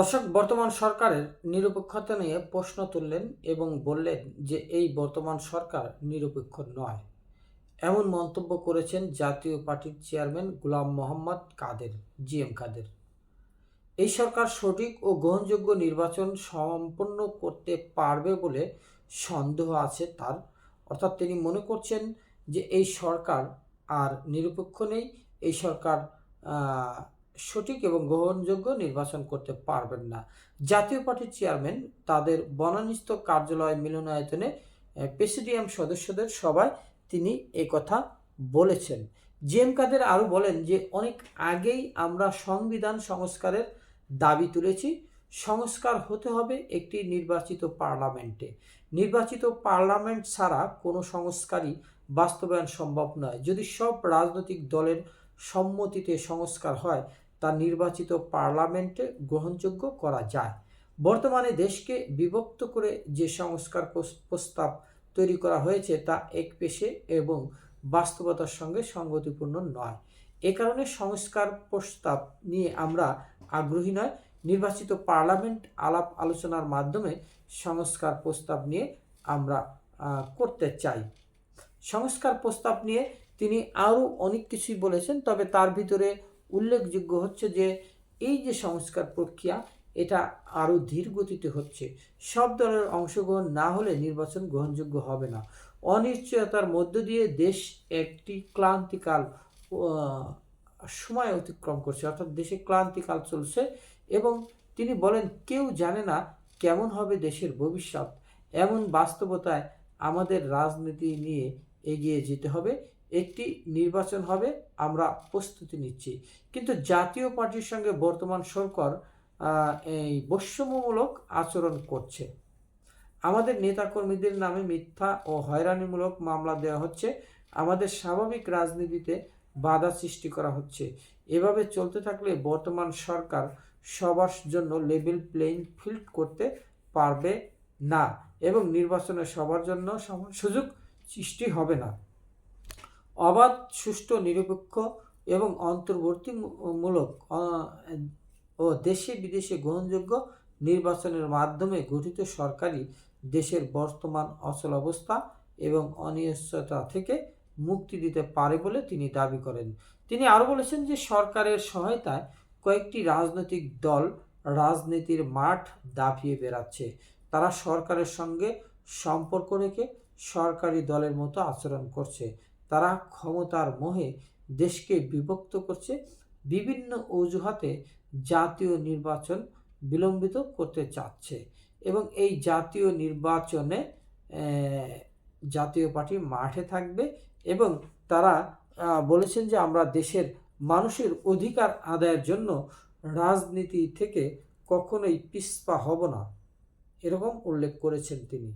দর্শক, বর্তমান সরকারের নিরপেক্ষতা নিয়ে প্রশ্ন তুললেন এবং বললেন যে এই বর্তমান সরকার নিরপেক্ষ নয়। এমন মন্তব্য করেছেন জাতীয় পার্টির chairman Gulam Mohammad Kader G M Kader. এই সরকার সঠিক ও গ্রহণযোগ্য নির্বাচন সম্পন্ন করতে পারবে বলে সন্দেহ আছে তার। অর্থাৎ তিনি মনে করছেন যে এই সরকার আর নিরপেক্ষ নেই, এই সরকার সঠিক এবং গ্রহণযোগ্য নির্বাচন করতে পারবেন না। জাতীয় পার্টির চেয়ারম্যান তাদের বনানিস্থ কার্যালয় মিলনায়তনে প্রেসিডিয়াম সদস্যদের সভায় তিনি কথা বলেছেন। জেম কাদের আরও বলেন যে, অনেক আগেই আমরা সংবিধান সংস্কারের দাবি তুলেছি। সংস্কার হতে হবে একটি নির্বাচিত পার্লামেন্টে। নির্বাচিত পার্লামেন্ট ছাড়া কোনো সংস্কারই বাস্তবায়ন সম্ভব নয়। যদি সব রাজনৈতিক দলের সম্মতিতে সংস্কার হয়, তা নির্বাচিত পার্লামেন্টে গ্রহণযোগ্য করা যায়। বর্তমানে দেশকে বিভক্ত করে যে সংস্কার প্রস- প্রস্তাব তৈরি করা হয়েছে তা এক পেশে এবং বাস্তবতার সঙ্গে সঙ্গতিপূর্ণ নয়। এ কারণে সংস্কার প্রস্তাব নিয়ে আমরা আগ্রহী নয়। নির্বাচিত পার্লামেন্ট আলাপ আলোচনার মাধ্যমে সংস্কার প্রস্তাব নিয়ে আমরা করতে চাই। সংস্কার প্রস্তাব নিয়ে তিনি আরও অনেক কিছুই বলেছেন, তবে তার ভিতরে উল্লেখযোগ্য হচ্ছে যে এই যে সংস্কার প্রক্রিয়া, এটা আরও ধীর গতিতে হচ্ছে। সব দলের অংশগ্রহণ না হলে নির্বাচন গ্রহণযোগ্য হবে না। অনিশ্চয়তার মধ্য দিয়ে দেশ একটি ক্লান্তিকাল সময় অতিক্রম করছে, অর্থাৎ দেশে ক্লান্তিকাল চলছে এবং তিনি বলেন, কেউ জানে না কেমন হবে দেশের ভবিষ্যৎ। এমন বাস্তবতায় আমাদের রাজনীতি নিয়ে এগিয়ে যেতে হবে। একটি নির্বাচন হবে, আমরা প্রস্তুতি নিচ্ছি। কিন্তু জাতীয় পার্টির সঙ্গে বর্তমান সরকার এই বৈষম্যমূলক আচরণ করছে। আমাদের নেতাকর্মীদের নামে মিথ্যা ও হয়রানিমূলক মামলা দেওয়া হচ্ছে। আমাদের স্বাভাবিক রাজনীতিতে বাধা সৃষ্টি করা হচ্ছে। এভাবে চলতে থাকলে বর্তমান সরকার সবার জন্য লেভেল প্লেইং ফিল্ড করতে পারবে না এবং নির্বাচনে সবার জন্য সমান সুযোগ সৃষ্টি হবে না। অবাধ, সুষ্ঠু, নিরপেক্ষ এবং অন্তর্বর্তীমূলক ও দেশে বিদেশে গ্রহণযোগ্য নির্বাচনের মাধ্যমে গঠিত সরকারি দেশের বর্তমান অচল অবস্থা এবং অনিশ্চয়তা থেকে মুক্তি দিতে পারে বলে তিনি দাবি করেন। তিনি আরও বলেছেন যে সরকারের সহায়তায় কয়েকটি রাজনৈতিক দল রাজনীতির মাঠ দাপিয়ে বেড়াচ্ছে। তারা সরকারের সঙ্গে সম্পর্ক রেখে সরকারি দলের মতো আচরণ করছে। তারা ক্ষমতার মোহে দেশকে বিভক্ত করছে। বিভিন্ন অজুহাতে জাতীয় নির্বাচন বিলম্বিত করতে চাচ্ছে এবং এই জাতীয় নির্বাচনে জাতীয় পার্টি মাঠে থাকবে এবং তারা বলেছেন যে আমরা দেশের মানুষের অধিকার আদায়ের জন্য রাজনীতি থেকে কখনোই পিছপা হব না। এরকম উল্লেখ করেছেন তিনি।